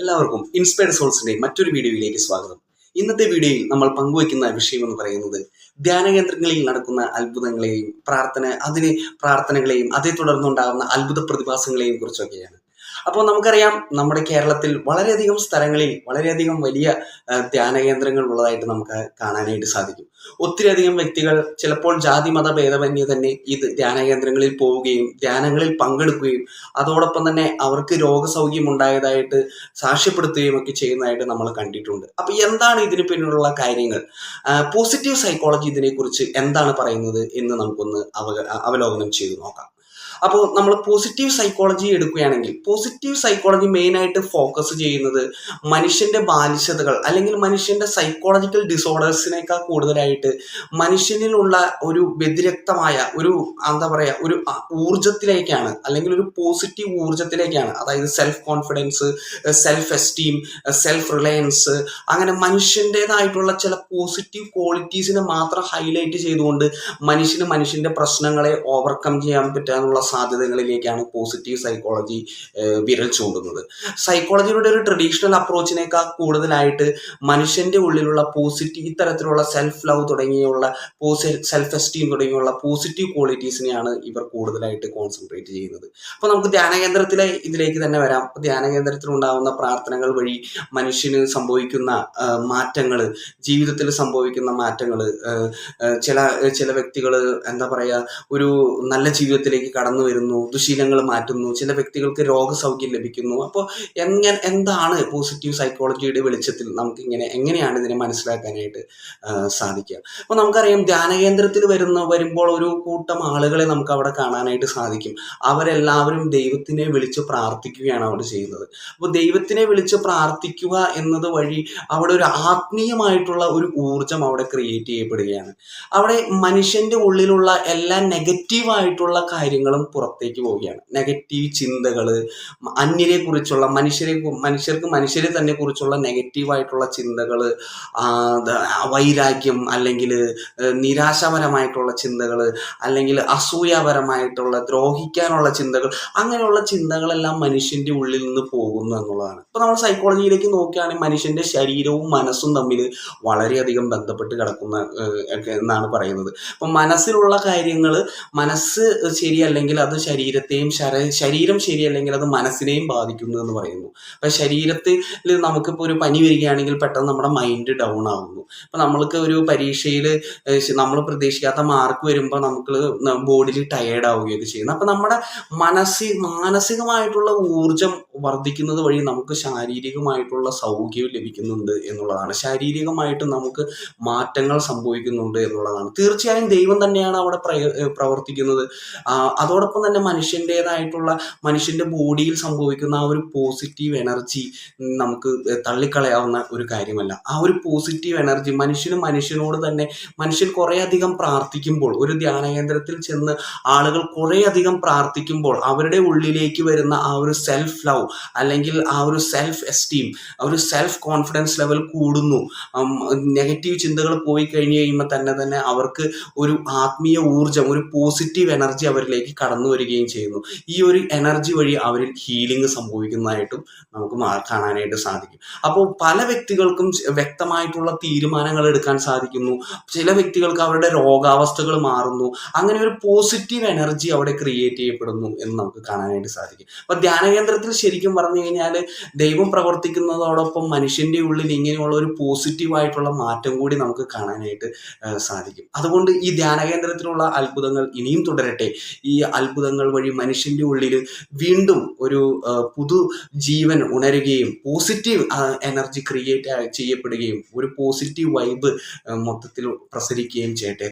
എല്ലാവർക്കും ഇൻസ്പയർഡ് സോൾസിന്റെ മറ്റൊരു വീഡിയോയിലേക്ക് സ്വാഗതം. ഇന്നത്തെ വീഡിയോയിൽ നമ്മൾ പങ്കുവയ്ക്കുന്ന വിഷയം എന്ന് പറയുന്നത് ധ്യാന കേന്ദ്രങ്ങളിൽ നടക്കുന്ന അത്ഭുതങ്ങളെയും പ്രാർത്ഥന അതിനെ പ്രാർത്ഥനകളെയും അതേ തുടർന്നുണ്ടാകുന്ന അത്ഭുത പ്രതിഭാസങ്ങളെയും കുറിച്ചൊക്കെയാണ്. അപ്പോൾ നമുക്കറിയാം നമ്മുടെ കേരളത്തിൽ വളരെയധികം സ്ഥലങ്ങളിൽ വളരെയധികം വലിയ ധ്യാന കേന്ദ്രങ്ങൾ ഉള്ളതായിട്ട് നമുക്ക് കാണാനായിട്ട് സാധിക്കും. ഒത്തിരി അധികം വ്യക്തികൾ ചിലപ്പോൾ ജാതി മത ഭേദമന്യേ തന്നെ ഈ ധ്യാന കേന്ദ്രങ്ങളിൽ പോവുകയും ധ്യാനങ്ങളിൽ പങ്കെടുക്കുകയും അതോടൊപ്പം തന്നെ അവർക്ക് രോഗസൗഖ്യം ഉണ്ടായതായിട്ട് സാക്ഷ്യപ്പെടുത്തുകയും ഒക്കെ ചെയ്യുന്നതായിട്ട് നമ്മൾ കണ്ടിട്ടുണ്ട്. അപ്പോൾ എന്താണ് ഇതിന് പിന്നിലുള്ള കാര്യങ്ങൾ? പോസിറ്റീവ് സൈക്കോളജി ഇതിനെക്കുറിച്ച് എന്താണ് പറയുന്നത് എന്ന് നമുക്കൊന്ന് അവ അവലോകനം ചെയ്തു നോക്കാം. അപ്പോൾ നമ്മൾ പോസിറ്റീവ് സൈക്കോളജി എടുക്കുകയാണെങ്കിൽ പോസിറ്റീവ് സൈക്കോളജി മെയിനായിട്ട് ഫോക്കസ് ചെയ്യുന്നത് മനുഷ്യന്റെ ബാലിശതകൾ അല്ലെങ്കിൽ മനുഷ്യന്റെ സൈക്കോളജിക്കൽ ഡിസോർഡേഴ്സിനേക്കാൾ കൂടുതലായിട്ട് മനുഷ്യനിലുള്ള ഒരു വ്യതിരക്തമായ ഒരു എന്താ പറയുക ഒരു ഊർജത്തിലേക്കാണ് അല്ലെങ്കിൽ ഒരു പോസിറ്റീവ് ഊർജത്തിലേക്കാണ് അതായത് self confidence self esteem self reliance അങ്ങനെ മനുഷ്യന്റെതായിട്ടുള്ള ചില പോസിറ്റീവ് ക്വാളിറ്റീസിനെ മാത്രം ഹൈലൈറ്റ് ചെയ്തുകൊണ്ട് മനുഷ്യന് മനുഷ്യന്റെ പ്രശ്നങ്ങളെ ഓവർകം ചെയ്യാൻ പറ്റാനുള്ള സാധ്യതകളിലേക്കാണ് പോസിറ്റീവ് സൈക്കോളജി വിരൽ ചൂണ്ടുന്നത്. സൈക്കോളജിയുടെ ഒരു ട്രഡീഷണൽ അപ്രോച്ചിനേക്കാൾ കൂടുതലായിട്ട് മനുഷ്യന്റെ ഉള്ളിലുള്ള പോസിറ്റീവ് ഇത്തരത്തിലുള്ള സെൽഫ് ലവ് തുടങ്ങിയുള്ള സെൽഫ് എസ്റ്റീം തുടങ്ങിയുള്ള പോസിറ്റീവ് ക്വാളിറ്റീസിനെയാണ് ഇവർ കൂടുതലായിട്ട് കോൺസെൻട്രേറ്റ് ചെയ്യുന്നത്. അപ്പോൾ നമുക്ക് ധ്യാനകേന്ദ്രത്തിലെ ഇതിലേക്ക് തന്നെ വരാം. അപ്പോൾ ധ്യാനകേന്ദ്രത്തിൽ ഉണ്ടാകുന്ന പ്രാർത്ഥനകൾ വഴി മനുഷ്യന് സംഭവിക്കുന്ന മാറ്റങ്ങൾ ജീവിതത്തിൽ സംഭവിക്കുന്ന മാറ്റങ്ങൾ ചില ചില വ്യക്തികൾ എന്താ പറയുക ഒരു നല്ല ജീവിതത്തിലേക്ക് കടന്നു വരുന്നു ദുശീലങ്ങൾ മാറ്റുന്നു ചില വ്യക്തികൾക്ക് രോഗസൗഖ്യം ലഭിക്കുന്നു. അപ്പോൾ എങ്ങനെ എന്താണ് പോസിറ്റീവ് സൈക്കോളജിയുടെ വെളിച്ചത്തിൽ നമുക്ക് ഇങ്ങനെ എങ്ങനെയാണ് ഇതിനെ മനസ്സിലാക്കാനായിട്ട് സാധിക്കുക? അപ്പോൾ നമുക്കറിയാം ധ്യാനകേന്ദ്രത്തിൽ വരുന്ന വരുമ്പോൾ ഒരു കൂട്ടം ആളുകളെ നമുക്ക് അവിടെ കാണാനായിട്ട് സാധിക്കും. അവരെല്ലാവരും ദൈവത്തിനെ വിളിച്ച് പ്രാർത്ഥിക്കുകയാണ് അവിടെ ചെയ്യുന്നത്. അപ്പോൾ ദൈവത്തിനെ വിളിച്ച് പ്രാർത്ഥിക്കുക എന്നത് വഴി അവിടെ ഒരു ആത്മീയമായിട്ടുള്ള ഒരു ഊർജം അവിടെ ക്രിയേറ്റ് ചെയ്യപ്പെടുകയാണ്. അവിടെ മനുഷ്യന്റെ ഉള്ളിലുള്ള എല്ലാ നെഗറ്റീവായിട്ടുള്ള കാര്യങ്ങളും പുറത്തേക്ക് പോവുകയാണ്. നെഗറ്റീവ് ചിന്തകൾ അന്യരെ കുറിച്ചുള്ള മനുഷ്യരെ മനുഷ്യർക്ക് മനുഷ്യരെ തന്നെ കുറിച്ചുള്ള നെഗറ്റീവായിട്ടുള്ള ചിന്തകൾ വൈരാഗ്യം അല്ലെങ്കിൽ നിരാശാപരമായിട്ടുള്ള ചിന്തകൾ അല്ലെങ്കിൽ അസൂയാപരമായിട്ടുള്ള ദ്രോഹിക്കാനുള്ള ചിന്തകൾ അങ്ങനെയുള്ള ചിന്തകളെല്ലാം മനുഷ്യന്റെ ഉള്ളിൽ നിന്ന് പോകുന്നു എന്നുള്ളതാണ്. ഇപ്പൊ നമ്മൾ സൈക്കോളജിയിലേക്ക് നോക്കുകയാണെങ്കിൽ മനുഷ്യന്റെ ശരീരവും മനസ്സും തമ്മിൽ വളരെയധികം ബന്ധപ്പെട്ട് കിടക്കുന്ന എന്നാണ് പറയുന്നത്. അപ്പം മനസ്സിലുള്ള കാര്യങ്ങൾ മനസ്സ് ശരിയല്ലെങ്കിൽ അത് ശരീരത്തെയും ശര- ശരീരം ശരിയല്ലെങ്കിൽ അത് മനസ്സിനെയും ബാധിക്കുന്നു എന്ന് പറയുന്നു. അപ്പം ശരീരത്തിൽ നമുക്കിപ്പോൾ ഒരു പനി വരികയാണെങ്കിൽ പെട്ടെന്ന് നമ്മുടെ മൈൻഡ് ഡൗൺ ആവുന്നു. അപ്പം നമ്മൾക്ക് ഒരു പരീക്ഷയിൽ നമ്മൾ പ്രതീക്ഷിക്കാത്ത മാർക്ക് വരുമ്പോൾ നമുക്ക് ബോഡിയിൽ ടയേർഡ് ആവുകയൊക്കെ ചെയ്യുന്നു. അപ്പം നമ്മുടെ മനസ്സി മാനസികമായിട്ടുള്ള ഊർജം വർദ്ധിക്കുന്നത് വഴി നമുക്ക് ശാരീരികമായിട്ടുള്ള സൗഖ്യം ലഭിക്കുന്നുണ്ട് എന്നുള്ളതാണ്. ശാരീരികമായിട്ട് നമുക്ക് മാറ്റങ്ങൾ സംഭവിക്കുന്നുണ്ട് എന്നുള്ളതാണ്. തീർച്ചയായും ദൈവം തന്നെയാണ് അവിടെ പ്രവർത്തിക്കുന്നത്. ആ, അതോടൊപ്പം തന്നെ മനുഷ്യന്റെതായിട്ടുള്ള മനുഷ്യന്റെ ബോഡിയിൽ സംഭവിക്കുന്ന ആ ഒരു പോസിറ്റീവ് എനർജി നമുക്ക് തള്ളിക്കളയാവുന്ന ഒരു കാര്യമല്ല. ആ ഒരു പോസിറ്റീവ് എനർജി മനുഷ്യന് മനുഷ്യനോട് തന്നെ മനുഷ്യൻ കുറേയധികം പ്രാർത്ഥിക്കുമ്പോൾ ഒരു ധ്യാന കേന്ദ്രത്തിൽ ചെന്ന് ആളുകൾ കുറേയധികം പ്രാർത്ഥിക്കുമ്പോൾ അവരുടെ ഉള്ളിലേക്ക് വരുന്ന ആ ഒരു സെൽഫ് ലവ് അല്ലെങ്കിൽ ആ ഒരു സെൽഫ് എസ്റ്റീം ആ ഒരു സെൽഫ് കോൺഫിഡൻസ് ലെവൽ കൂടുന്നു. നെഗറ്റീവ് ചിന്തകൾ പോയി കഴിഞ്ഞ് കഴിയുമ്പോൾ തന്നെ തന്നെ അവർക്ക് ഒരു ആത്മീയ ഊർജം ഒരു പോസിറ്റീവ് എനർജി അവരിലേക്ക് കടന്നു വരികയും ചെയ്യുന്നു. ഈ ഒരു എനർജി വഴി അവരിൽ ഹീലിംഗ് സംഭവിക്കുന്നതായിട്ടും നമുക്ക് കാണാനായിട്ട് സാധിക്കും. അപ്പോൾ പല വ്യക്തികൾക്കും വ്യക്തമായിട്ടുള്ള തീരുമാനങ്ങൾ എടുക്കാൻ സാധിക്കുന്നു. ചില വ്യക്തികൾക്ക് അവരുടെ രോഗാവസ്ഥകൾ മാറുന്നു. അങ്ങനെ ഒരു പോസിറ്റീവ് എനർജി അവിടെ ക്രിയേറ്റ് ചെയ്യപ്പെടുന്നു എന്ന് നമുക്ക് കാണാനായിട്ട് സാധിക്കും. അപ്പൊ ധ്യാനകേന്ദ്രത്തിൽ ശരിക്കും പറഞ്ഞു കഴിഞ്ഞാൽ ദൈവം പ്രവർത്തിക്കുന്നതോടൊപ്പം മനുഷ്യന്റെ ഉള്ളിൽ ഇങ്ങനെയുള്ള ഒരു പോസിറ്റീവ് ആയിട്ടുള്ള മാറ്റം കൂടി നമുക്ക് കാണാനായിട്ട് സാധിക്കും. അതുകൊണ്ട് ഈ ധ്യാനകേന്ദ്രത്തിലുള്ള അത്ഭുതങ്ങൾ ഇനിയും തുടരട്ടെ. ഈ അത്ഭുതങ്ങൾ വഴി മനുഷ്യന്റെ ഉള്ളിൽ വീണ്ടും ഒരു പുതു ജീവൻ ഉണരുകയും പോസിറ്റീവ് എനർജി ക്രിയേറ്റ് ചെയ്യപ്പെടുകയും ഒരു പോസിറ്റീവ് വൈബ് മൊത്തത്തിൽ പ്രസരിക്കുകയും ചെയ്യട്ടെ.